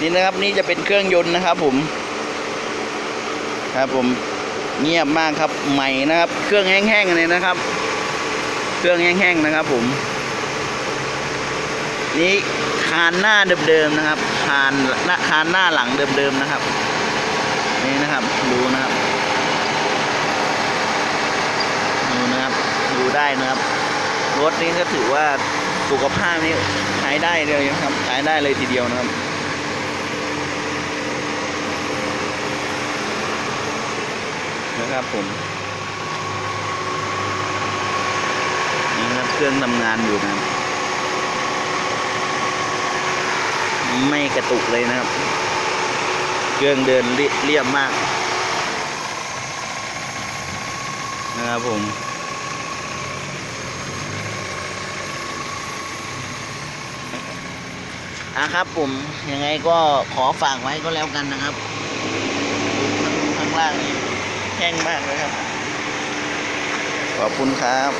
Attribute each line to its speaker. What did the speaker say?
Speaker 1: นี่นะครับนี่จะเป็นเครื่องยนต์นะครับผมครับผมเงียบมากครับใหม่นะครับ เครื่องแห้งๆเลยนะครับ เครื่องแห้งๆนะครับผม นี่คานหน้าเดิมๆนะครับคานหน้าคานหน้าหลังเดิมๆนะครับ นี่นะครับดูนะครับดูนะครับดูได้นะครับรถนี้ก็ถือว่าสุขภาพนี้ใช้ได้เลยนะครับใช้ได้เลยทีเดียวนะครับ นะครับผมนี่นะครับเครื่องทำงานอยู่นะไม่กระตุกเลยนะครับ เครื่องเดินเรียบมาก นะครับผมอะครับผมยังไงก็ขอฝากไว้ก็แล้วกันนะครับข้างล่างนี่ แห้งมากเลยครับ ขอบคุณครับ